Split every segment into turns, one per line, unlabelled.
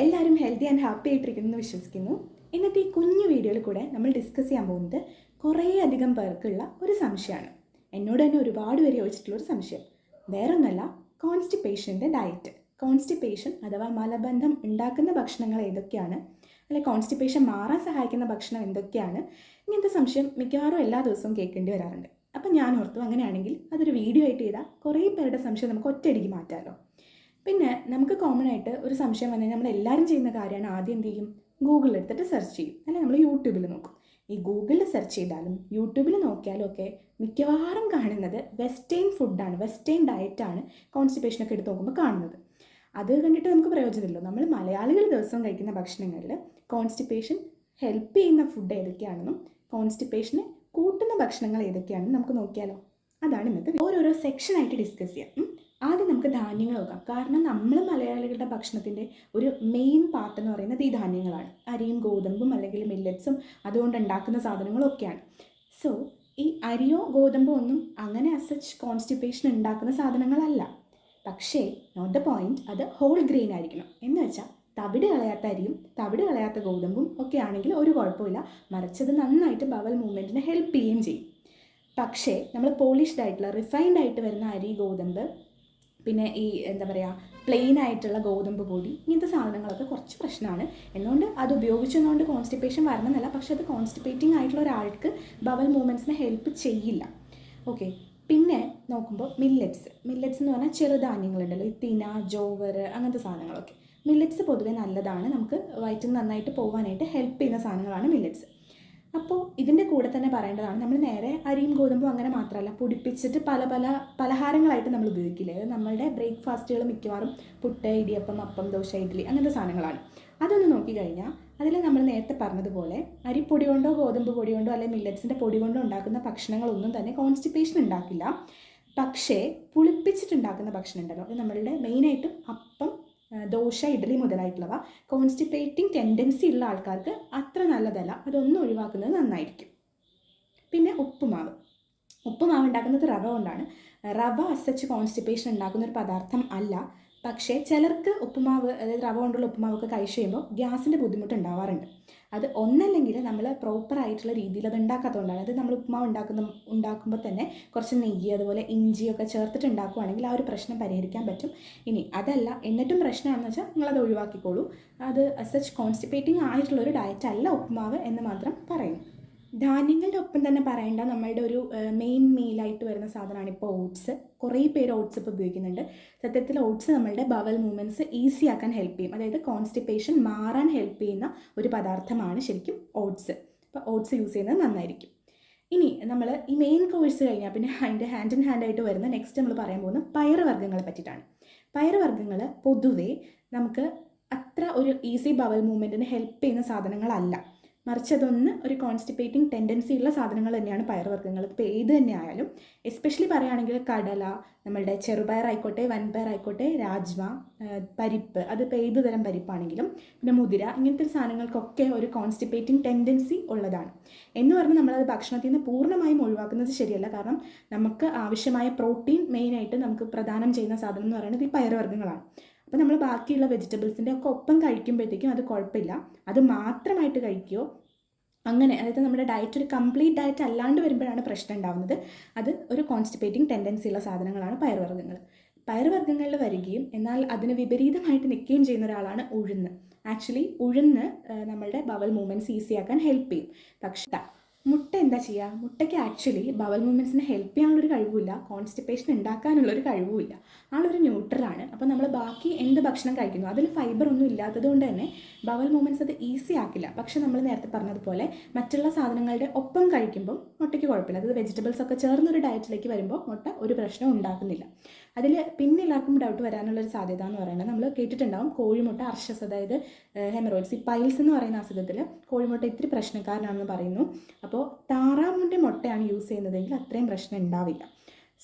എല്ലാവരും healthy and happy ആയിട്ടിരിക്കുന്നു എന്ന് വിശ്വസിക്കുന്നു. ഇന്നത്തെ ഈ കുഞ്ഞു വീഡിയോയിൽ കൂടെ നമ്മൾ ഡിസ്കസ് ചെയ്യാൻ പോകുന്നത് കുറേ അധികം പേർക്കുള്ള ഒരു സംശയമാണ്. എന്നോട് തന്നെ ഒരുപാട് പേര് ചോദിച്ചിട്ടുള്ള ഒരു സംശയം. വേറൊന്നല്ല കോൺസ്റ്റിപ്പേഷന്റെ ഡയറ്റ് കോൺസ്റ്റിപ്പേഷൻ അഥവാ മലബന്ധം ഉണ്ടാക്കുന്ന ഭക്ഷണങ്ങൾ ഏതൊക്കെയാണ്? അല്ലെ കോൺസ്റ്റിപ്പേഷൻ മാറാൻ സഹായിക്കുന്ന ഭക്ഷണം എന്തൊക്കെയാണ്? ഇങ്ങനത്തെ സംശയം? മിക്കവാറും എല്ലാ ദിവസവും കേൾക്കേണ്ടി വരാറുണ്ട്. അപ്പം ഞാൻ ഓർത്തു അങ്ങനെയാണെങ്കിൽ അതൊരു വീഡിയോ ആയിട്ട് ചെയ്താൽ കുറേ പേരുടെ സംശയം നമുക്ക് ഒറ്റയടിക്ക് മാറ്റാമല്ലോ പിന്നെ നമുക്ക് കോമൺ ആയിട്ട് ഒരു സംശയം വന്നു കഴിഞ്ഞാൽ നമ്മൾ എല്ലാവരും ചെയ്യുന്ന കാര്യമാണ് ആദ്യം എന്ത് ചെയ്യും? ഗൂഗിളിൽ എടുത്തിട്ട് സെർച്ച് ചെയ്യും. അല്ലെ? നമ്മൾ യൂട്യൂബിൽ നോക്കും. ഈ ഗൂഗിളിൽ സെർച്ച് ചെയ്താലും യൂട്യൂബിൽ നോക്കിയാലും ഒക്കെ മിക്കവാറും കാണുന്നത് വെസ്റ്റേൺ ഫുഡാണ് വെസ്റ്റേൺ ഡയറ്റാണ് കോൺസ്റ്റിപ്പേഷനൊക്കെ എടുത്ത് നോക്കുമ്പോൾ കാണുന്നത്. അത് കണ്ടിട്ട് നമുക്ക് പ്രയോജനമില്ലല്ലോ നമ്മൾ മലയാളികൾ ദിവസവും കഴിക്കുന്ന ഭക്ഷണങ്ങളിൽ കോൺസ്റ്റിപ്പേഷൻ ഹെൽപ്പ് ചെയ്യുന്ന ഫുഡ് ഏതൊക്കെയാണെന്നും കോൺസ്റ്റിപ്പേഷനെ കൂട്ടുന്ന ഭക്ഷണങ്ങൾ ഏതൊക്കെയാണെന്നും നമുക്ക് നോക്കിയാലോ? അതാണ് ഇന്നത്തെ ഓരോരോ സെക്ഷനായിട്ട് ഡിസ്കസ് ചെയ്യാം. ആദ്യം നമുക്ക് ധാന്യങ്ങൾ നോക്കാം. കാരണം നമ്മൾ മലയാളികളുടെ ഭക്ഷണത്തിന്റെ ഒരു മെയിൻ പാർട്ട് എന്ന് പറയുന്നത് ഈ ധാന്യങ്ങളാണ്. അരിയും ഗോതമ്പും അല്ലെങ്കിൽ മില്ലറ്റ്സും അതുകൊണ്ട് ഉണ്ടാക്കുന്ന സാധനങ്ങളൊക്കെയാണ്. സോ ഈ അരിയോ ഗോതമ്പോ ഒന്നും അങ്ങനെ അസച്ച് കോൺസ്റ്റിപ്പേഷൻ ഉണ്ടാക്കുന്ന സാധനങ്ങളല്ല. പക്ഷേ നോട്ട് ദ പോയിന്റ് അത് ഹോൾ ഗ്രെയിൻ ആയിരിക്കണം. എന്ന് വെച്ചാൽ തവിട് കളയാത്ത അരിയും തവിട് കളയാത്ത ഗോതമ്പും ഒക്കെ ആണെങ്കിൽ ഒരു കുഴപ്പമില്ല. മറിച്ചത് നന്നായിട്ട് ബവൽ മൂവ്മെന്റിനെ ഹെൽപ്പ് ചെയ്യുകയും ചെയ്യും. പക്ഷേ നമ്മൾ പോളിഷ്ഡ് ആയിട്ടുള്ള റിഫൈൻഡ് ആയിട്ട് വരുന്ന അരി ഗോതമ്പ് പിന്നെ ഈ എന്താ പറയുക പ്ലെയിൻ ആയിട്ടുള്ള ഗോതമ്പ് പൊടി ഇങ്ങനത്തെ സാധനങ്ങളൊക്കെ കുറച്ച് പ്രശ്നമാണ് എന്തുകൊണ്ട് അത് ഉപയോഗിച്ചതുകൊണ്ട് കോൺസ്റ്റിപ്പേഷൻ വരണമെന്നല്ല പക്ഷെ അത് കോൺസ്റ്റിപ്പേറ്റിംഗ് ആയിട്ടുള്ള ഒരാൾക്ക് ബവൽ മൂവ്മെന്റ്സിനെ ഹെൽപ്പ് ചെയ്യില്ല. ഓക്കെ പിന്നെ നോക്കുമ്പോൾ മില്ലറ്റ്സ് മില്ലറ്റ്സ് എന്ന് പറഞ്ഞാൽ ചെറുധാന്യങ്ങളുണ്ടല്ലോ ഈ തിന ജോവർ അങ്ങനത്തെ സാധനങ്ങളൊക്കെ. മില്ലറ്റ്സ് പൊതുവേ നല്ലതാണ്. നമുക്ക് വയറ്റിൽ നന്നായിട്ട് പോകാനായിട്ട് ഹെൽപ്പ് ചെയ്യുന്ന സാധനങ്ങളാണ് മില്ലറ്റ്സ് അപ്പോൾ ഇതിന്റെ കൂടെ തന്നെ പറയേണ്ടതാണ് നമ്മൾ നേരെ അരിയും ഗോതമ്പും അങ്ങനെ മാത്രമല്ല പൊടിപ്പിച്ചിട്ട് പല പല പലഹാരങ്ങളായിട്ട് നമ്മൾ ഉപയോഗിക്കില്ലേ? നമ്മളുടെ ബ്രേക്ക്ഫാസ്റ്റുകൾ മിക്കവാറും പുട്ട് ഇടിയപ്പം അപ്പം ദോശ ഇഡ്ഡലി അങ്ങനത്തെ സാധനങ്ങളാണ്. അതൊന്ന് നോക്കിക്കഴിഞ്ഞാൽ അതിൽ നമ്മൾ നേരത്തെ പറഞ്ഞതുപോലെ അരിപ്പൊടി കൊണ്ടോ ഗോതമ്പ് പൊടി കൊണ്ടോ അല്ലെങ്കിൽ മില്ലറ്റ്സിന്റെ പൊടി കൊണ്ടോ ഉണ്ടാക്കുന്ന ഭക്ഷണങ്ങളൊന്നും തന്നെ കോൺസ്റ്റിപ്പേഷൻ ഉണ്ടാക്കില്ല. പക്ഷേ പുളിപ്പിച്ചിട്ടുണ്ടാക്കുന്ന ഭക്ഷണം ഉണ്ടല്ലോ അത് നമ്മളുടെ മെയിനായിട്ടും അപ്പം ദോശ ഇഡ്ഡലി മുതലായിട്ടുള്ളവ. കോൺസ്റ്റിപ്പേറ്റിംഗ് ടെൻഡൻസി ഉള്ള ആൾക്കാർക്ക് അത്ര നല്ലതല്ല. അതൊന്നും ഒഴിവാക്കുന്നത് നന്നായിരിക്കും. പിന്നെ ഉപ്പുമാവ്. ഉപ്പുമാവ് ഉണ്ടാക്കുന്നത് റവ കൊണ്ടാണ്. റവ അസച്ച് കോൺസ്റ്റിപ്പേഷൻ ഉണ്ടാക്കുന്ന ഒരു പദാർത്ഥം അല്ല. പക്ഷേ ചിലർക്ക് ഉപ്പുമാവ് അതായത് റവ കൊണ്ടുള്ള ഉപ്പുമാവൊക്കെ കഴിച്ച് കഴിയുമ്പോൾ ഗ്യാസിന്റെ ബുദ്ധിമുട്ട് ഉണ്ടാവാറുണ്ട്. അത് ഒന്നല്ലെങ്കിൽ നമ്മൾ പ്രോപ്പർ ആയിട്ടുള്ള രീതിയിൽ അത് ഉണ്ടാക്കാത്തതുകൊണ്ടാണ് അത് നമ്മൾ ഉപ്പുമാവ് ഉണ്ടാക്കുന്ന ഉണ്ടാക്കുമ്പോൾ തന്നെ കുറച്ച് നെയ്യ് അതുപോലെ ഇഞ്ചിയൊക്കെ ചേർത്തിട്ട് ഉണ്ടാക്കുകയാണെങ്കിൽ ആ ഒരു പ്രശ്നം പരിഹരിക്കാൻ പറ്റും. ഇനി അതല്ല എന്നിട്ടും പ്രശ്നമാണെന്ന് വെച്ചാൽ നിങ്ങളത് ഒഴിവാക്കിക്കോളൂ. അത് സച്ച് കോൺസ്റ്റിപ്പേറ്റിംഗ് ആയിട്ടുള്ള ഒരു ഡയറ്റ് അല്ല ഉപ്മാവ് എന്ന് മാത്രം പറയും. ധാന്യങ്ങളുടെ ഒപ്പം തന്നെ പറയേണ്ട നമ്മളുടെ ഒരു മെയിൻ മീലായിട്ട് വരുന്ന സാധനമാണ് ഇപ്പോൾ ഓട്സ് കുറേ പേര് ഓട്സ് ഇപ്പോൾ ഉപയോഗിക്കുന്നുണ്ട്. സത്യത്തിൽ ഓട്സ് നമ്മളുടെ ബവൽ മൂവ്മെന്റ്സ് ഈസി ആക്കാൻ ഹെൽപ്പ് ചെയ്യും. അതായത് കോൺസ്റ്റിപ്പേഷൻ മാറാൻ ഹെൽപ്പ് ചെയ്യുന്ന ഒരു പദാർത്ഥമാണ് ശരിക്കും ഓട്സ് അപ്പോൾ ഓട്സ് യൂസ് ചെയ്യുന്നത് നന്നായിരിക്കും. ഇനി നമ്മൾ ഈ മെയിൻ കോഴ്സ് കഴിഞ്ഞാൽ പിന്നെ അതിന്റെ ഹാൻഡ് ഇൻ ഹാൻഡ് ആയിട്ട് വരുന്ന നെക്സ്റ്റ് നമ്മൾ പറയാൻ പോകുന്നത് പയറുവർഗങ്ങളെ പറ്റിയിട്ടാണ്. പയറുവർഗങ്ങൾ പൊതുവേ നമുക്ക് അത്ര ഒരു ഈസി ബവൽ മൂവ്മെന്റിന് ഹെൽപ്പ് ചെയ്യുന്ന സാധനങ്ങളല്ല. മറിച്ച് അതൊന്ന് ഒരു കോൺസ്റ്റിപ്പേറ്റിംഗ് ടെൻഡൻസി ഉള്ള സാധനങ്ങൾ തന്നെയാണ് പയറുവർഗങ്ങൾ. ഇപ്പോൾ ഏത് തന്നെ ആയാലും എസ്പെഷ്യലി പറയുകയാണെങ്കിൽ കടല നമ്മളുടെ ചെറുപയർ ആയിക്കോട്ടെ വൻപയർ ആയിക്കോട്ടെ രാജ്മ പരിപ്പ് അതിപ്പോൾ ഏത് തരം പരിപ്പാണെങ്കിലും പിന്നെ മുതിര ഇങ്ങനത്തെ സാധനങ്ങൾക്കൊക്കെ ഒരു കോൺസ്റ്റിപ്പേറ്റിംഗ് ടെൻഡൻസി ഉള്ളതാണ്. എന്ന് പറഞ്ഞ് നമ്മളത് ഭക്ഷണത്തിൽ നിന്ന് പൂർണമായും ഒഴിവാക്കുന്നത് ശരിയല്ല. കാരണം നമുക്ക് ആവശ്യമായ പ്രോട്ടീൻ മെയിനായിട്ട് നമുക്ക് പ്രദാനം ചെയ്യുന്ന സാധനം എന്ന് പറയുന്നത് ഈ പയറുവർഗങ്ങളാണ്. അപ്പോൾ നമ്മൾ ബാക്കിയുള്ള വെജിറ്റബിൾസിന്റെ ഒക്കെ ഒപ്പം കഴിക്കുമ്പോഴത്തേക്കും അത് കുഴപ്പമില്ല. അത് മാത്രമായിട്ട് കഴിക്കുകയോ അങ്ങനെ അതായത് നമ്മുടെ ഡയറ്റ് ഒരു കംപ്ലീറ്റ് ഡയറ്റ് അല്ലാണ്ട് വരുമ്പോഴാണ് പ്രശ്നം ഉണ്ടാകുന്നത് അത് ഒരു കോൺസ്റ്റിപ്പേറ്റിംഗ് ടെൻഡൻസി ഉള്ള സാധനങ്ങളാണ് പയർവർഗങ്ങൾ പയർവർഗങ്ങളിൽ വരികയും എന്നാൽ അതിന് വിപരീതമായിട്ട് നിൽക്കുകയും ചെയ്യുന്ന ഒരാളാണ് ഉഴുന്ന്. ആക്ച്വലി ഉഴുന്ന് നമ്മളുടെ ബവൽ മൂവ്മെന്റ്സ് ഈസിയാക്കാൻ ഹെൽപ്പ് ചെയ്യും. പക്ഷേ മുട്ട എന്താ ചെയ്യുക മുട്ടയ്ക്ക് ആക്ച്വലി ബവൽ മൂവ്മെന്റ്സിനെ ഹെൽപ്പ് ചെയ്യാനുള്ളൊരു കഴിവില്ല കോൺസ്റ്റിപ്പേഷൻ ഉണ്ടാക്കാനുള്ളൊരു കഴിവുമില്ല. ആളൊരു ന്യൂട്രലാണ്. അപ്പോൾ നമ്മൾ ബാക്കി എന്ത് ഭക്ഷണം കഴിക്കുന്നു? അതിൽ ഫൈബർ ഒന്നും ഇല്ലാത്തത് കൊണ്ട് തന്നെ ബവൽ മൂവ്മെന്റ്സ് അത് ഈസി ആക്കില്ല. പക്ഷെ നമ്മൾ നേരത്തെ പറഞ്ഞതുപോലെ മറ്റുള്ള സാധനങ്ങളുടെ ഒപ്പം കഴിക്കുമ്പോൾ മുട്ടയ്ക്ക് കുഴപ്പമില്ല. അതായത് വെജിറ്റബിൾസ് ഒക്കെ ചേർന്നൊരു ഡയറ്റിലേക്ക് വരുമ്പോൾ മുട്ട ഒരു പ്രശ്നവും ഉണ്ടാക്കുന്നില്ല. അതിൽ പിന്നെ എല്ലാവർക്കും ഡൗട്ട് വരാനുള്ളൊരു സാധ്യത എന്ന് പറയുന്നത് നമ്മൾ കേട്ടിട്ടുണ്ടാവും. കോഴിമുട്ട അർഷസ് അതായത് ഹെമറോയിഡ്സ് ഈ പൈൽസ് എന്ന് പറയുന്ന അസുഖത്തിൽ കോഴിമുട്ട ഇത്തിരി പ്രശ്നക്കാരനാണെന്ന് പറയുന്നു. അപ്പോൾ താറാവിന്റെ മുട്ടയാണ് യൂസ് ചെയ്യുന്നതെങ്കിൽ അത്രയും പ്രശ്നം ഉണ്ടാവില്ല.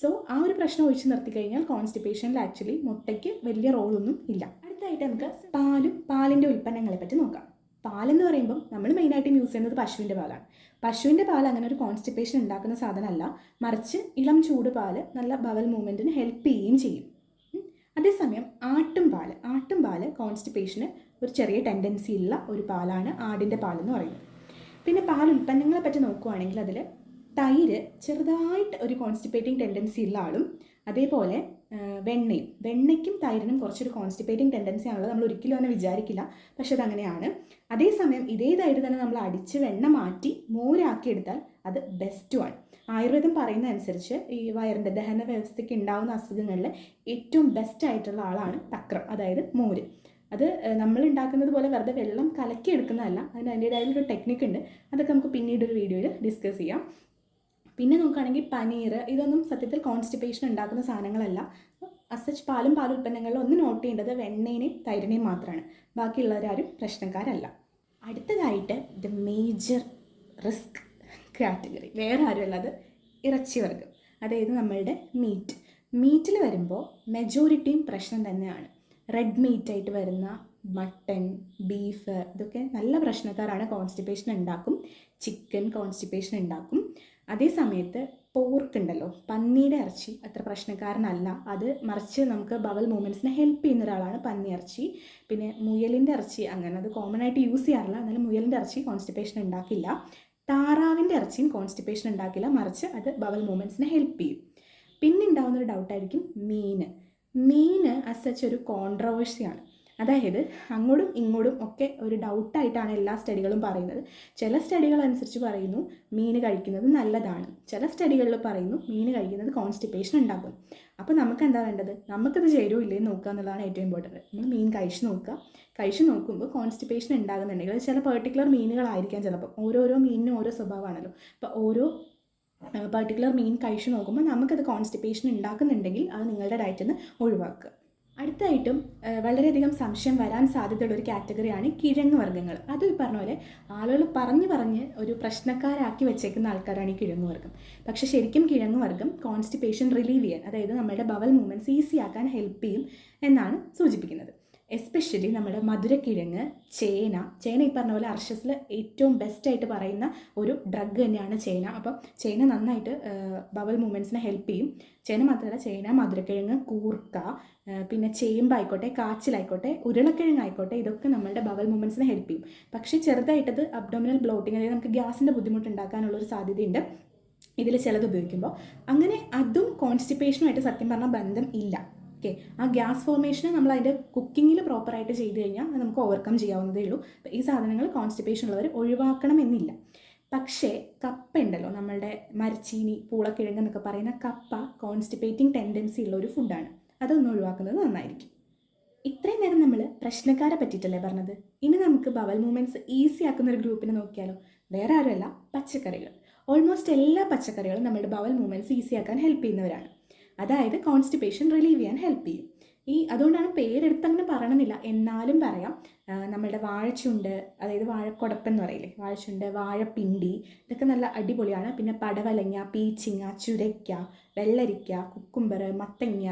സോ ആ ഒരു പ്രശ്നം ഒഴിച്ചു നിർത്തി കഴിഞ്ഞാൽ കോൺസ്റ്റിപ്പേഷനിൽ ആക്ച്വലി മുട്ടയ്ക്ക് വലിയ റോളൊന്നും ഇല്ല. അടുത്തായിട്ട് നമുക്ക് പാലും പാലിന്റെ ഉൽപ്പന്നങ്ങളെ പറ്റി നോക്കാം. പാലെന്ന് പറയുമ്പം നമ്മൾ മെയിനായിട്ടും യൂസ് ചെയ്യുന്നത് പശുവിന്റെ പാലാണ്. പശുവിന്റെ പാൽ അങ്ങനെ ഒരു കോൺസ്റ്റിപ്പേഷൻ ഉണ്ടാക്കുന്ന സാധനമല്ല. മറിച്ച് ഇളം ചൂട് പാൽ നല്ല ബവൽ മൂവ്മെന്റിന് ഹെൽപ്പ് ചെയ്യുകയും ചെയ്യും. അതേസമയം ആട്ടും അതേസമയം ആട്ടും പാൽ കോൺസ്റ്റിപ്പേഷന് ഒരു ചെറിയ ടെൻഡൻസി ഉള്ള ഒരു പാലാണ് ആടിന്റെ പാലെന്ന് പറയുന്നത്. പിന്നെ പാൽ ഉൽപ്പന്നങ്ങളെ പറ്റി നോക്കുവാണെങ്കിൽ അതിൽ തൈര് ചെറുതായിട്ട് ഒരു കോൺസ്റ്റിപ്പേറ്റിംഗ് ടെൻഡൻസി ഉള്ള ആളും അതേപോലെ വെണ്ണയും. വെണ്ണയ്ക്കും തൈരിനും കുറച്ചൊരു കോൺസ്റ്റിപ്പേറ്റിംഗ് ടെൻഡൻസി ആണുള്ളത് നമ്മൾ ഒരിക്കലും അങ്ങനെ വിചാരിക്കില്ല. പക്ഷെ അതങ്ങനെയാണ്. അതേസമയം ഇതേ തൈര് തന്നെ നമ്മൾ അടിച്ച് വെണ്ണ മാറ്റി മോരാക്കി എടുത്താൽ അത് ബെസ്റ്റുമാണ് ആയുർവേദം പറയുന്ന അനുസരിച്ച് ഈ വയറിന്റെ ദഹന വ്യവസ്ഥയ്ക്ക് ഉണ്ടാകുന്ന അസുഖങ്ങളിൽ ഏറ്റവും ബെസ്റ്റ് ആയിട്ടുള്ള ആളാണ് തക്രം അതായത് മോര്. അത് നമ്മൾ ഉണ്ടാക്കുന്നത് പോലെ വെറുതെ വെള്ളം കലക്കി എടുക്കുന്നതല്ല. അതിന് അതിന്റേതായൊരു ടെക്നിക്ക് ഉണ്ട്. അതൊക്കെ നമുക്ക് പിന്നീട് ഒരു വീഡിയോയിൽ ഡിസ്കസ് ചെയ്യാം. പിന്നെ നോക്കുകയാണെങ്കിൽ പനീർ ഇതൊന്നും സത്യത്തിൽ കോൺസ്റ്റിപ്പേഷൻ ഉണ്ടാക്കുന്ന സാധനങ്ങളല്ല. അസച്ച് പാലും പാൽ ഉൽപ്പന്നങ്ങളിലും ഒന്ന് നോട്ട് ചെയ്യേണ്ടത് വെണ്ണേനെയും തൈരിനെയും മാത്രമാണ് ബാക്കിയുള്ളവരാരും പ്രശ്നക്കാരല്ല. അടുത്തതായിട്ട് ദ മേജർ റിസ്ക് കാറ്റഗറി വേറെ ആരുമല്ലത് ഇറച്ചി വർഗം അതായത് നമ്മളുടെ മീറ്റ് മീറ്റിൽ വരുമ്പോൾ മെജോറിറ്റിയും പ്രശ്നം തന്നെയാണ്. റെഡ് മീറ്റ് ആയിട്ട് വരുന്ന മട്ടൺ ബീഫ് ഇതൊക്കെ നല്ല പ്രശ്നക്കാരാണ്. കോൺസ്റ്റിപ്പേഷൻ ഉണ്ടാക്കും. ചിക്കൻ കോൺസ്റ്റിപ്പേഷൻ ഉണ്ടാക്കും. അതേ സമയത്ത് പോർക്ക് ഉണ്ടല്ലോ പന്നിയുടെ ഇറച്ചി. അത്ര പ്രശ്നക്കാരനല്ല. അത് മറിച്ച് നമുക്ക് ബവൽ മൂവ്മെന്റ്സിനെ ഹെൽപ്പ് ചെയ്യുന്ന ഒരാളാണ് പന്നി ഇറച്ചി. പിന്നെ മുയലിന്റെ ഇറച്ചി അങ്ങനെ അത് കോമൺ ആയിട്ട് യൂസ് ചെയ്യാറില്ല. എന്നാലും മുയലിന്റെ ഇറച്ചി കോൺസ്റ്റിപ്പേഷൻ ഉണ്ടാക്കില്ല. താറാവിന്റെ ഇറച്ചിയും കോൺസ്റ്റിപ്പേഷൻ ഉണ്ടാക്കില്ല. മറിച്ച് അത് ബവൽ മൂവ്മെന്റ്സിനെ ഹെൽപ്പ് ചെയ്യും. പിന്നെ ഉണ്ടാകുന്ന ഒരു ഡൗട്ടായിരിക്കും മീൻ. മീന് അസച്ച് ഒരു കോൺട്രവേഴ്സിയാണ് അതായത് അങ്ങോട്ടും ഇങ്ങോട്ടും ഒക്കെ ഒരു ഡൗട്ടായിട്ടാണ് എല്ലാ സ്റ്റഡികളും പറയുന്നത്. ചില സ്റ്റഡികൾ അനുസരിച്ച് പറയുന്നു മീൻ കഴിക്കുന്നത് നല്ലതാണ്. ചില സ്റ്റഡികളിൽ പറയുന്നു മീൻ കഴിക്കുന്നത് കോൺസ്റ്റിപ്പേഷൻ ഉണ്ടാക്കും. അപ്പോൾ നമുക്ക് എന്താ വേണ്ടത്? നമുക്കത് ചേരുമോ ഇല്ലേ നോക്കുക എന്നുള്ളതാണ് ഏറ്റവും ഇമ്പോർട്ടന്റ് നമ്മൾ മീൻ കഴിച്ച് നോക്കുക. കഴിച്ച് നോക്കുമ്പോൾ കോൺസ്റ്റിപ്പേഷൻ ഉണ്ടാകുന്നുണ്ടെങ്കിൽ ചില പെർട്ടിക്കുലർ മീനുകളായിരിക്കാം ചിലപ്പോൾ ഓരോരോ മീനിനും ഓരോ സ്വഭാവമാണല്ലോ. അപ്പോൾ ഓരോ പെർട്ടിക്കുലർ മീൻ കഴിച്ച് നോക്കുമ്പോൾ നമുക്കത് കോൺസ്റ്റിപ്പേഷൻ ഉണ്ടാക്കുന്നുണ്ടെങ്കിൽ അത് നിങ്ങളുടെ ഡയറ്റിൽ നിന്ന് ഒഴിവാക്കുക. അടുത്തായിട്ടും വളരെയധികം സംശയം വരാൻ സാധ്യതയുള്ള ഒരു കാറ്റഗറിയാണ് കിഴങ്ങ് വർഗങ്ങൾ. അത് പറഞ്ഞ പോലെ ആളുകൾ പറഞ്ഞ് പറഞ്ഞ് ഒരു പ്രശ്നക്കാരാക്കി വെച്ചേക്കുന്ന ആൾക്കാരാണ് ഈ കിഴങ്ങ് വർഗം. പക്ഷെ ശരിക്കും കിഴങ്ങ് വർഗം കോൺസ്റ്റിപ്പേഷൻ റിലീവ് ചെയ്യാൻ അതായത് നമ്മുടെ ബവൽ മൂവ്മെന്റ്സ് ഈസി ആക്കാൻ ഹെൽപ്പ് ചെയ്യും എന്നാണ് സൂചിപ്പിക്കുന്നത്. എസ്പെഷ്യലി നമ്മുടെ മധുരക്കിഴങ്ങ് ചേന. ചേന ഈ പറഞ്ഞ പോലെ അർഷസിൽ ഏറ്റവും ബെസ്റ്റായിട്ട് പറയുന്ന ഒരു ഡ്രഗ് തന്നെയാണ് ചേന. അപ്പം ചേന നന്നായിട്ട് ബവൽ മൂവ്മെന്റ്സിനെ ഹെൽപ്പ് ചെയ്യും. ചേന മാത്രമല്ല ചേന മധുരക്കിഴങ്ങ് കൂർക്ക പിന്നെ ചേമ്പായിക്കോട്ടെ കാച്ചിലായിക്കോട്ടെ ഉരുളക്കിഴങ്ങ് ആയിക്കോട്ടെ ഇതൊക്കെ നമ്മളുടെ ബവൽ മൂവ്മെന്റ്സിനെ ഹെൽപ്പ് ചെയ്യും. പക്ഷേ ചെറുതായിട്ടത് അബ്ഡോമിനൽ ബ്ലോട്ടിങ് അതായത് നമുക്ക് ഗ്യാസിന്റെ ബുദ്ധിമുട്ട് ഉണ്ടാക്കാനുള്ള ഒരു സാധ്യതയുണ്ട്. ഇതിൽ ചിലത് ഉപയോഗിക്കുമ്പോൾ. അങ്ങനെ അതും കോൺസ്റ്റിപ്പേഷനുമായിട്ട് സത്യം പറഞ്ഞാൽ ബന്ധം ഇല്ല. ഓക്കെ ആ ഗ്യാസ് ഫോർമേഷനെ നമ്മൾ അതിന്റെ കുക്കിങ്ങിൽ പ്രോപ്പറായിട്ട് ചെയ്ത് കഴിഞ്ഞാൽ നമുക്ക് ഓവർകം ചെയ്യാവുന്നതേ ഉള്ളൂ. ഈ സാധനങ്ങൾ കോൺസ്റ്റിപ്പേഷൻ ഉള്ളവർ ഒഴിവാക്കണമെന്നില്ല. പക്ഷേ കപ്പ ഉണ്ടല്ലോ നമ്മളുടെ മരച്ചീനി പൂളക്കിഴങ്ങ് എന്നൊക്കെ പറയുന്ന കപ്പ കോൺസ്റ്റിപ്പേറ്റിംഗ് ടെൻഡൻസി ഉള്ള ഒരു ഫുഡാണ് അതൊന്ന് ഒഴിവാക്കുന്നത് നന്നായിരിക്കും. ഇത്രയും നേരം നമ്മൾ പ്രശ്നക്കാരെ പറ്റിയിട്ടല്ലേ പറഞ്ഞത്? ഇനി നമുക്ക് ബവൽ മൂവ്മെന്റ്സ് ഈസി ആക്കുന്ന ഒരു ഗ്രൂപ്പിനെ നോക്കിയാലോ? വേറെ ആരുമല്ല പച്ചക്കറികൾ. ഓൾമോസ്റ്റ് എല്ലാ പച്ചക്കറികളും നമ്മുടെ ബവൽ മൂവ്മെന്റ്സ് ഈസി ആക്കാൻ ഹെൽപ്പ് ചെയ്യുന്നവരാണ്. അതായത് കോൺസ്റ്റിപ്പേഷൻ റിലീവ് ചെയ്യാൻ ഹെൽപ്പ് ചെയ്യും. ഈ അതുകൊണ്ടാണ് പേരെടുത്ത് അങ്ങനെ പറയണമെന്നില്ല എന്നാലും പറയാം നമ്മളുടെ വാഴച്ചുണ്ട് അതായത് വാഴക്കൊടപ്പൻ എന്ന് പറയില്ലേ വാഴച്ചുണ്ട് വാഴപ്പിണ്ടി ഇതൊക്കെ നല്ല അടിപൊളിയാണ്. പിന്നെ പടവലങ്ങ പീച്ചിങ്ങ ചുരയ്ക്ക വെള്ളരിക്ക കുക്കുംബർ മത്തങ്ങ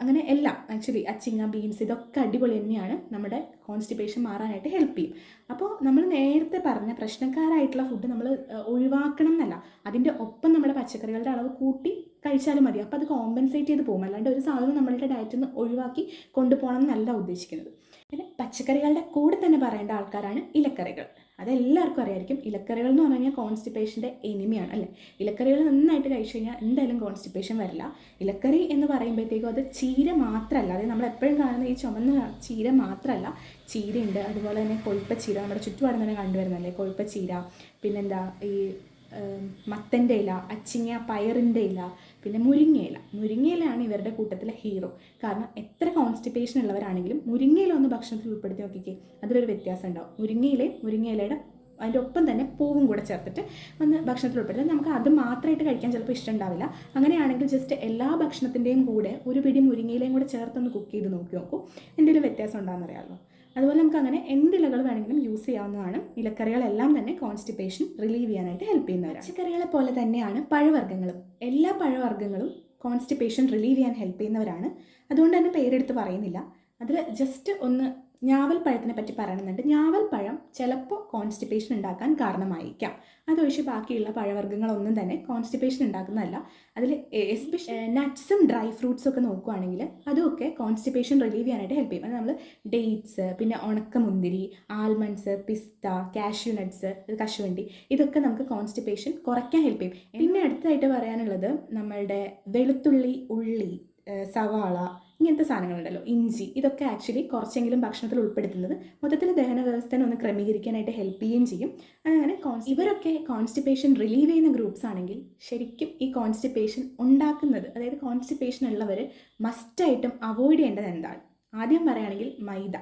അങ്ങനെ എല്ലാം ആക്ച്വലി അച്ചിങ്ങ ബീൻസ് ഇതൊക്കെ അടിപൊളി തന്നെയാണ് നമ്മുടെ കോൺസ്റ്റിപ്പേഷൻ മാറാനായിട്ട് ഹെൽപ്പ് ചെയ്യും. അപ്പോൾ നമ്മൾ നേരത്തെ പറഞ്ഞ പ്രശ്നക്കാരായിട്ടുള്ള ഫുഡ് നമ്മൾ ഒഴിവാക്കണം എന്നല്ല അതിന്റെ ഒപ്പം നമ്മുടെ പച്ചക്കറികളുടെ അളവ് കൂട്ടി കഴിച്ചാലും മതി. അപ്പോൾ അത് കോമ്പൻസേറ്റ് ചെയ്ത് പോകും. അല്ലാണ്ട് ഒരു സാധനം നമ്മളുടെ ഡയറ്റിൽ നിന്ന് ഒഴിവാക്കി കൊണ്ടുപോകണം എന്നല്ല ഉദ്ദേശിക്കുന്നത്. പിന്നെ പച്ചക്കറികളുടെ കൂടെ തന്നെ പറയേണ്ട ആൾക്കാരാണ് ഇലക്കറികൾ. അതെല്ലാവർക്കും അറിയായിരിക്കും. ഇലക്കറികൾ എന്ന് പറഞ്ഞു കഴിഞ്ഞാൽ കോൺസ്റ്റിപ്പേഷന്റെ എനിമിയാണ് അല്ലേ? ഇലക്കറികൾ നന്നായിട്ട് കഴിച്ചു കഴിഞ്ഞാൽ എന്തായാലും കോൺസ്റ്റിപ്പേഷൻ വരില്ല. ഇലക്കറി എന്ന് പറയുമ്പോഴത്തേക്കും അത് ചീര മാത്രമല്ല. അതായത് നമ്മൾ എപ്പോഴും കാണുന്ന ഈ ചുമന്ന ചീര മാത്രമല്ല. ചീരയുണ്ട്. അതുപോലെ തന്നെ കൊഴുപ്പച്ചീര നമ്മുടെ ചുറ്റുപാടും തന്നെ കണ്ടുവരുന്നല്ലേ കൊഴുപ്പച്ചീര പിന്നെന്താ ഈ മത്തന്റെ ഇല അച്ചിങ്ങ പയറിന്റെ ഇല പിന്നെ മുരിങ്ങയില മുരിങ്ങയിലാണ് ഇവരുടെ കൂട്ടത്തിലെ ഹീറോ കാരണം എത്ര കോൺസ്റ്റിപ്പേഷൻ ഉള്ളവരാണെങ്കിലും മുരിങ്ങയില ഒന്ന് ഭക്ഷണത്തിൽ ഉൾപ്പെടുത്തി നോക്കിക്കേ അതിലൊരു വ്യത്യാസം ഉണ്ടാവും. മുരിങ്ങയിലയും മുരിങ്ങയിലയുടെ അതിന്റെ ഒപ്പം തന്നെ പൂവും കൂടെ ചേർത്തിട്ട് ഒന്ന് ഭക്ഷണത്തിൽ ഉൾപ്പെടുത്തി. നമുക്ക് അത് മാത്രമായിട്ട് കഴിക്കാൻ ചിലപ്പോൾ ഇഷ്ടം ഉണ്ടാവില്ല. അങ്ങനെയാണെങ്കിൽ ജസ്റ്റ് എല്ലാ ഭക്ഷണത്തിന്റെയും കൂടെ ഒരു പിടി മുരിങ്ങയിലയും കൂടെ ചേർത്തൊന്ന് കുക്ക് ചെയ്ത് നോക്കി നോക്കൂ. എന്തെങ്കിലും വ്യത്യാസം ഉണ്ടാകുന്ന അറിയാമല്ലോ. അതുപോലെ നമുക്ക് അങ്ങനെ എന്ത് ഇലകൾ വേണമെങ്കിലും യൂസ് ചെയ്യാവുന്നതാണ്. ഇലക്കറികളെല്ലാം തന്നെ കോൺസ്റ്റിപ്പേഷൻ റിലീവ് ചെയ്യാനായിട്ട് ഹെൽപ്പ് ചെയ്യുന്നവരാണ്. പച്ചക്കറികളെ പോലെ തന്നെയാണ് പഴവർഗങ്ങളും. എല്ലാ പഴവർഗങ്ങളും കോൺസ്റ്റിപ്പേഷൻ റിലീവ് ചെയ്യാൻ ഹെൽപ്പ് ചെയ്യുന്നവരാണ്. അതുകൊണ്ട് തന്നെ പേരെടുത്ത് പറയുന്നില്ല. അതിൽ ജസ്റ്റ് ഒന്ന് ഞാവൽപ്പഴത്തിനെ പറ്റി പറയണമെന്നുണ്ട് പഴം ചിലപ്പോൾ കോൺസ്റ്റിപ്പേഷൻ ഉണ്ടാക്കാൻ കാരണമായിരിക്കാം. അതൊഴിച്ച് ബാക്കിയുള്ള പഴവർഗങ്ങളൊന്നും തന്നെ കോൺസ്റ്റിപ്പേഷൻ ഉണ്ടാക്കുന്നതല്ല. അതിൽ എസ്പെഷ്യൽ നട്ട്സും ഡ്രൈ ഫ്രൂട്ട്സും ഒക്കെ നോക്കുകയാണെങ്കിൽ അതുമൊക്കെ കോൺസ്റ്റിപ്പേഷൻ റിലീവ് ചെയ്യാനായിട്ട് ഹെൽപ്പ് ചെയ്യും. അത് നമ്മൾ ഡേറ്റ്സ് പിന്നെ ഉണക്കമുന്തിരി ആൽമണ്ട്സ് പിസ്ത കാഷ്യൂ നട്ട്സ് കശുവണ്ടി ഇതൊക്കെ നമുക്ക് കോൺസ്റ്റിപ്പേഷൻ കുറയ്ക്കാൻ ഹെൽപ്പ് ചെയ്യും. പിന്നെ അടുത്തതായിട്ട് പറയാനുള്ളത് നമ്മളുടെ വെളുത്തുള്ളി ഉള്ളി സവാള ഇങ്ങനത്തെ സാധനങ്ങളുണ്ടല്ലോ. ഇഞ്ചി ഇതൊക്കെ ആക്ച്വലി കുറച്ചെങ്കിലും ഭക്ഷണത്തിൽ ഉൾപ്പെടുത്തുന്നത് മൊത്തത്തിൽ ദഹന വ്യവസ്ഥനെ ഒന്ന് ക്രമീകരിക്കാനായിട്ട് ഹെൽപ്പ് ചെയ്യുകയും ചെയ്യും. അങ്ങനെ ഇവരൊക്കെ കോൺസ്റ്റിപ്പേഷൻ റിലീവ് ചെയ്യുന്ന ഗ്രൂപ്പ്സ് ആണെങ്കിൽ ശരിക്കും ഈ കോൺസ്റ്റിപ്പേഷൻ ഉണ്ടാക്കുന്നത് അതായത് കോൺസ്റ്റിപ്പേഷൻ ഉള്ളവർ മസ്റ്റായിട്ടും അവോയ്ഡ് ചെയ്യേണ്ടത് എന്താണ്? ആദ്യം പറയുകയാണെങ്കിൽ മൈദ.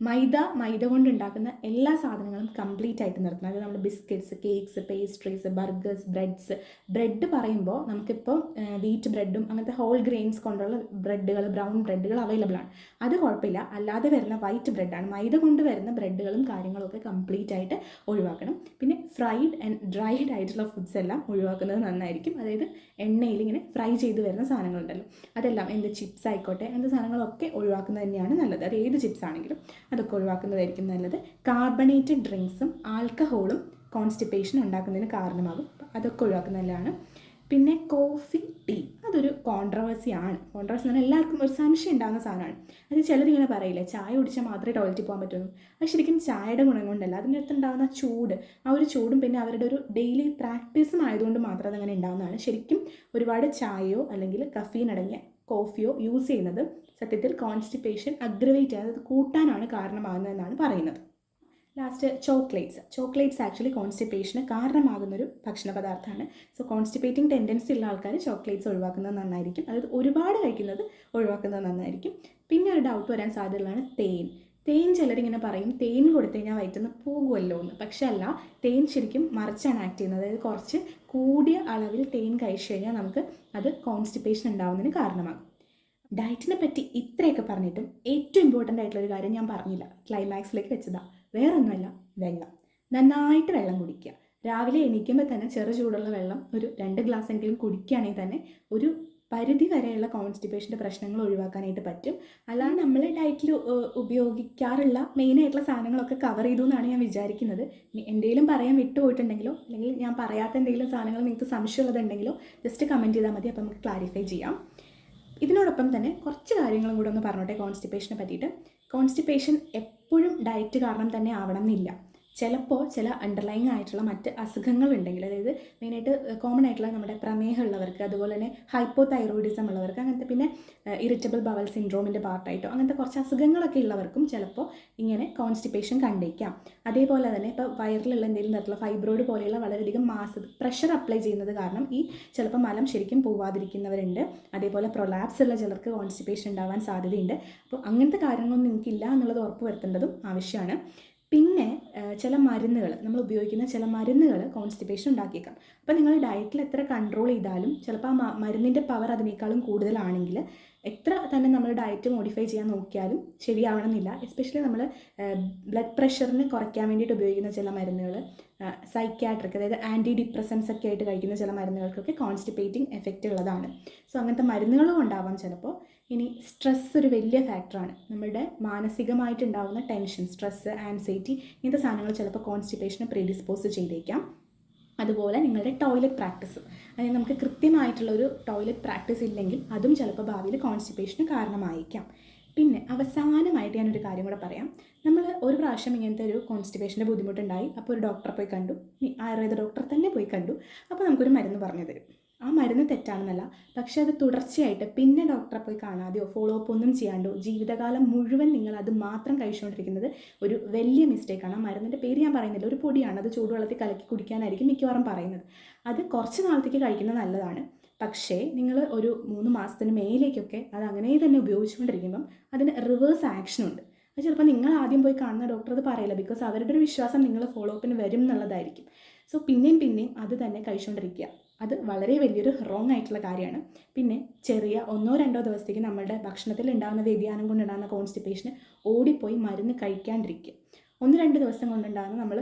മൈദ മൈദ കൊണ്ട് ഉണ്ടാക്കുന്ന എല്ലാ സാധനങ്ങളും കംപ്ലീറ്റ് ആയിട്ട് നിർത്തണം. അതായത് നമ്മൾ biscuits cakes pastries burgers breads bread പറയുമ്പോൾ നമുക്കിപ്പോൾ വീറ്റ് ബ്രെഡും അങ്ങനത്തെ ഹോൾ ഗ്രെയിൻസ് കൊണ്ടുള്ള ബ്രെഡുകൾ ബ്രൗൺ ബ്രെഡുകൾ അവൈലബിൾ ആണ്. അത് കുഴപ്പമില്ല. അല്ലാതെ വരുന്ന വൈറ്റ് ബ്രെഡാണ് മൈദ കൊണ്ട് വരുന്ന ബ്രെഡുകളും കാര്യങ്ങളൊക്കെ കംപ്ലീറ്റ് ആയിട്ട് ഒഴിവാക്കണം. പിന്നെ ഫ്രൈഡ് ആൻഡ് ഡ്രൈഡ് ആയിട്ടുള്ള ഫുഡ്സ് എല്ലാം ഒഴിവാക്കുന്നത് നന്നായിരിക്കും. അതായത് എണ്ണയിൽ ഇങ്ങനെ ഫ്രൈ ചെയ്ത് വരുന്ന സാധനങ്ങളുണ്ടല്ലോ. അതെല്ലാം എന്ത് ചിപ്സ് ആയിക്കോട്ടെ അങ്ങനത്തെ സാധനങ്ങളൊക്കെ ഒഴിവാക്കുന്നത് തന്നെയാണ് നല്ലത്. അത് ഏത് ചിപ്സ് ആണെങ്കിലും. അതൊക്കെ ഒഴിവാക്കുന്നതായിരിക്കും നല്ലത്. കാർബണേറ്റഡ് ഡ്രിങ്ക്സും ആൽക്കഹോളും കോൺസ്റ്റിപ്പേഷൻ ഉണ്ടാക്കുന്നതിന് കാരണമാകും. അതൊക്കെ ഒഴിവാക്കുന്നത് നല്ലതാണ്. പിന്നെ കോഫി ടീ അതൊരു കോൺട്രവേഴ്സി ആണ്. കോൺട്രവേഴ്സി എന്ന് പറഞ്ഞാൽ എല്ലാവർക്കും ഒരു സംശയം ഉണ്ടാകുന്ന സാധനമാണ്. അത് ചിലരിങ്ങനെ പറയില്ല ചായ കുടിച്ചാൽ മാത്രമേ ടോയ്ലറ്റിൽ പോകാൻ പറ്റുള്ളൂ. അത് ശരിക്കും ചായയുടെ ഗുണം കൊണ്ടല്ല. അതിന്റെ അടുത്ത് ഉണ്ടാകുന്ന ചൂട് ആ ഒരു ചൂടും പിന്നെ അവരുടെ ഒരു ഡെയിലി പ്രാക്ടീസും ആയതുകൊണ്ട് മാത്രം അതങ്ങനെ ഉണ്ടാകുന്നതാണ് ശരിക്കും ഒരുപാട് ചായയോ അല്ലെങ്കിൽ കഫീൻ അടങ്ങിയ കോഫിയോ യൂസ് ചെയ്യുന്നത് സത്യത്തിൽ കോൺസ്റ്റിപ്പേഷൻ അഗ്രവേറ്റ് ചെയ്യാതെ അത് കൂട്ടാനാണ് കാരണമാകുന്നതെന്നാണ് പറയുന്നത്. ലാസ്റ്റ് ചോക്ലേറ്റ്സ് ചോക്ലേറ്റ്സ് ആക്ച്വലി കോൺസ്റ്റിപ്പേഷന് കാരണമാകുന്നൊരു ഭക്ഷണ പദാർത്ഥമാണ്. സോ കോൺസ്റ്റിപ്പേറ്റിംഗ് ടെൻഡൻസി ഉള്ള ആൾക്കാർ ചോക്ലേറ്റ്സ് ഒഴിവാക്കുന്നത് നന്നായിരിക്കും. അതായത് ഒരുപാട് കഴിക്കുന്നത് ഒഴിവാക്കുന്നത് നന്നായിരിക്കും. പിന്നെ ഒരു ഡൗട്ട് വരാൻ സാധ്യതയുള്ളതാണ് തേൻ. തേൻ ചിലരിങ്ങനെ പറയും തേൻ കൊടുത്തു കഴിഞ്ഞാൽ വയറ്റുന്ന പോകുമല്ലോ എന്ന്. പക്ഷേ അല്ല തേൻ ശരിക്കും മറിച്ചാണ് ആക്ട് ചെയ്യുന്നത്. അതായത് കുറച്ച് കൂടിയ അളവിൽ തേൻ കഴിച്ചു കഴിഞ്ഞാൽ നമുക്ക് അത് കോൺസ്റ്റിപ്പേഷൻ ഉണ്ടാവുന്നതിന് കാരണമാകും. ഡയറ്റിനെ പറ്റി ഇത്രയൊക്കെ പറഞ്ഞിട്ടും ഏറ്റവും ഇമ്പോർട്ടന്റ് ആയിട്ടുള്ള ഒരു കാര്യം ഞാൻ പറഞ്ഞില്ല. ക്ലൈമാക്സിലേക്ക് വെച്ചതാ. വേറൊന്നുമല്ല വെള്ളം. നന്നായിട്ട് വെള്ളം കുടിക്കുക. രാവിലെ എണീക്കുമ്പോൾ തന്നെ ചെറു ചൂടുള്ള വെള്ളം ഒരു രണ്ട് ഗ്ലാസ് എങ്കിലും കുടിക്കുകയാണെങ്കിൽ തന്നെ ഒരു പരിധി വരെയുള്ള കോൺസ്റ്റിപ്പേഷന്റെ പ്രശ്നങ്ങൾ ഒഴിവാക്കാനായിട്ട് പറ്റും. അല്ലാതെ നമ്മൾ ഡയറ്റിൽ ഉപയോഗിക്കാറുള്ള മെയിനായിട്ടുള്ള സാധനങ്ങളൊക്കെ കവർ ചെയ്തു എന്നാണ് ഞാൻ വിചാരിക്കുന്നത്. എന്തെങ്കിലും പറയാൻ വിട്ടുപോയിട്ടുണ്ടെങ്കിലോ അല്ലെങ്കിൽ ഞാൻ പറയാത്ത എന്തെങ്കിലും സാധനങ്ങൾ നിങ്ങൾക്ക് സംശയമുള്ളതുണ്ടെങ്കിലോ ജസ്റ്റ് കമന്റ് ചെയ്താൽ മതി. അപ്പോൾ നമുക്ക് ക്ലാരിഫൈ ചെയ്യാം. ഇതിനോടൊപ്പം തന്നെ കുറച്ച് കാര്യങ്ങളും കൂടെ ഒന്ന് പറഞ്ഞോട്ടെ കോൺസ്റ്റിപ്പേഷനെ പറ്റിയിട്ട്. കോൺസ്റ്റിപ്പേഷൻ എപ്പോഴും ഡയറ്റ് കാരണം തന്നെ ആവണം എന്നില്ല. ചിലപ്പോൾ ചില അണ്ടർലൈങ് ആയിട്ടുള്ള മറ്റ് അസുഖങ്ങൾ ഉണ്ടെങ്കിൽ അതായത് മെയിനായിട്ട് കോമൺ ആയിട്ടുള്ള നമ്മുടെ പ്രമേഹം ഉള്ളവർക്ക് അതുപോലെ തന്നെ ഹൈപ്പോ തൈറോയിഡിസം ഉള്ളവർക്ക് അങ്ങനത്തെ പിന്നെ ഇറിറ്റബിൾ ബവൽ സിൻഡ്രോമിന്റെ പാർട്ടായിട്ടോ അങ്ങനത്തെ കുറച്ച് അസുഖങ്ങളൊക്കെ ഉള്ളവർക്കും ചിലപ്പോൾ ഇങ്ങനെ കോൺസ്റ്റിപ്പേഷൻ കണ്ടേക്കാം. അതേപോലെ തന്നെ ഇപ്പോൾ വയറിലുള്ള എന്തെങ്കിലും തരത്തിലുള്ള ഫൈബ്രോയിഡ് പോലെയുള്ള വളരെയധികം മാസ് പ്രഷർ അപ്ലൈ ചെയ്യുന്നത് കാരണം ഈ ചിലപ്പോൾ മലം ശരിക്കും പോവാതിരിക്കുന്നവരുണ്ട്. അതേപോലെ പ്രൊലാപ്സ് ഉള്ള ചിലർക്ക് കോൺസ്റ്റിപ്പേഷൻ ഉണ്ടാവാൻ സാധ്യതയുണ്ട്. അപ്പോൾ അങ്ങനത്തെ കാര്യങ്ങളൊന്നും നിങ്ങൾക്കില്ല എന്നുള്ളത് ഉറപ്പ് വരുത്തേണ്ടതും ആവശ്യമാണ്. പിന്നെ ചില മരുന്നുകൾ നമ്മൾ ഉപയോഗിക്കുന്ന ചില മരുന്നുകൾ കോൺസ്റ്റിപ്പേഷൻ ഉണ്ടാക്കിയേക്കാം. അപ്പോൾ നിങ്ങൾ ഡയറ്റിൽ എത്ര കൺട്രോൾ ചെയ്താലും ചിലപ്പോൾ ആ മരുന്നിന്റെ പവർ അതിനേക്കാളും കൂടുതലാണെങ്കിൽ എത്ര തന്നെ നമ്മൾ ഡയറ്റ് മോഡിഫൈ ചെയ്യാൻ നോക്കിയാലും ശരിയാവണമെന്നില്ല. എസ്പെഷ്യലി നമ്മൾ ബ്ലഡ് പ്രഷറിന് കുറയ്ക്കാൻ വേണ്ടിയിട്ട് ഉപയോഗിക്കുന്ന ചില മരുന്നുകൾ സൈക്യാട്രിക് അതായത് ആന്റി ഡിപ്രസൻസ് ഒക്കെ ആയിട്ട് കഴിക്കുന്ന ചില മരുന്നുകൾക്കൊക്കെ കോൺസ്റ്റിപ്പേറ്റിംഗ് എഫക്റ്റ് ഉള്ളതാണ്. സോ അങ്ങനത്തെ മരുന്നുകളും ഉണ്ടാവാം ചിലപ്പോൾ ഇനി സ്ട്രെസ് ഒരു വലിയ ഫാക്ടറാണ് നമ്മുടെ മാനസികമായിട്ടുണ്ടാകുന്ന ടെൻഷൻ സ്ട്രെസ്സ് ആൻസൈറ്റി ഇങ്ങനത്തെ സാധനങ്ങൾ ചിലപ്പോൾ കോൺസ്റ്റിപ്പേഷനെ പ്രീഡിസ്പോസ് ചെയ്തേക്കാം. അതുപോലെ നിങ്ങളുടെ ടോയ്ലറ്റ് പ്രാക്ടീസ് അതായത് നമുക്ക് കൃത്യമായിട്ടുള്ള ഒരു ടോയ്ലറ്റ് പ്രാക്ടീസ് ഇല്ലെങ്കിൽ അതും ചിലപ്പോൾ ഭാവിയിൽ കോൺസ്റ്റിപ്പേഷന് കാരണമായേക്കാം. പിന്നെ അവസാനമായിട്ട് ഞാനൊരു കാര്യം കൂടെ പറയാം. നമ്മൾ ഒരു പ്രാവശ്യം ഇങ്ങനത്തെ ഒരു കോൺസ്റ്റിപ്പേഷന്റെ ബുദ്ധിമുട്ടുണ്ടായി. അപ്പോൾ ഒരു ഡോക്ടറെ പോയി കണ്ടു. ആയുർവേദ ഡോക്ടറെ തന്നെ പോയി കണ്ടു. അപ്പോൾ നമുക്കൊരു മരുന്ന് പറഞ്ഞു തരും. ആ മരുന്ന് തെറ്റാണെന്നല്ല. പക്ഷെ അത് തുടർച്ചയായിട്ട് പിന്നെ ഡോക്ടറെ പോയി കാണാതെയോ ഫോളോ അപ്പ് ഒന്നും ചെയ്യാണ്ടോ ജീവിതകാലം മുഴുവൻ നിങ്ങൾ അത് മാത്രം കഴിച്ചുകൊണ്ടിരിക്കുന്നത് ഒരു വലിയ മിസ്റ്റേക്കാണ് ആ മരുന്നിന്റെ പേര് ഞാൻ പറയുന്നില്ല. ഒരു പൊടിയാണ്. അത് ചൂടുവെള്ളത്തിൽ കലക്കി കുടിക്കാനായിരിക്കും മിക്കവാറും പറയുന്നത്. അത് കുറച്ച് നാളത്തേക്ക് കഴിക്കുന്നത് നല്ലതാണ്. പക്ഷേ നിങ്ങൾ ഒരു മൂന്ന് മാസത്തിന് മേലേക്കൊക്കെ അത് അങ്ങനെ തന്നെ ഉപയോഗിച്ചുകൊണ്ടിരിക്കുമ്പം അതിന് റിവേഴ്സ് ആക്ഷനുണ്ട് അത് ചിലപ്പോൾ നിങ്ങൾ ആദ്യം പോയി കാണുന്ന ഡോക്ടർ അത് പറയില്ല. ബിക്കോസ് അവരുടെ ഒരു വിശ്വാസം നിങ്ങൾ ഫോളോ അപ്പിന് വരും എന്നുള്ളതായിരിക്കും. സോ പിന്നെയും പിന്നെയും അത് തന്നെ കഴിച്ചുകൊണ്ടിരിക്കുക. അത് വളരെ വലിയൊരു റോങ് ആയിട്ടുള്ള കാര്യമാണ്. പിന്നെ ചെറിയ ഒന്നോ രണ്ടോ ദിവസത്തേക്ക് നമ്മുടെ ഭക്ഷണത്തിൽ ഉണ്ടാകുന്ന വ്യതിയാനം കൊണ്ടുണ്ടാകുന്ന കോൺസ്റ്റിപ്പേഷന് ഓടിപ്പോയി മരുന്ന് കഴിക്കാണ്ടിരിക്കുക. ഒന്ന് രണ്ട് ദിവസം കൊണ്ടുണ്ടാകുന്ന നമ്മൾ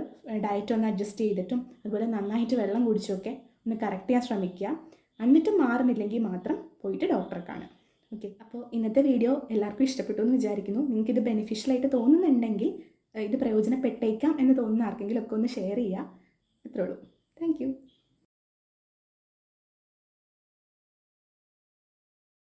ഡയറ്റ് ഒന്ന് അഡ്ജസ്റ്റ് ചെയ്തിട്ടും അതുപോലെ നന്നായിട്ട് വെള്ളം കുടിച്ചൊക്കെ ഒന്ന് കറക്റ്റ് ചെയ്യാൻ ശ്രമിക്കുക. എന്നിട്ടും മാറുന്നില്ലെങ്കിൽ മാത്രം പോയിട്ട് ഡോക്ടറെ കാണുക. ഓക്കെ അപ്പോൾ ഇന്നത്തെ വീഡിയോ എല്ലാവർക്കും ഇഷ്ടപ്പെട്ടു എന്ന് വിചാരിക്കുന്നു. നിങ്ങൾക്ക് ഇത് ബെനിഫിഷ്യൽ ആയിട്ട് തോന്നുന്നുണ്ടെങ്കിൽ ഇത് പ്രയോജനപ്പെട്ടേക്കാം എന്ന് തോന്നുന്ന ആർക്കെങ്കിലും ഒക്കെ ഒന്ന് ഷെയർ ചെയ്യുക. അത്രേ ഉള്ളൂ. താങ്ക്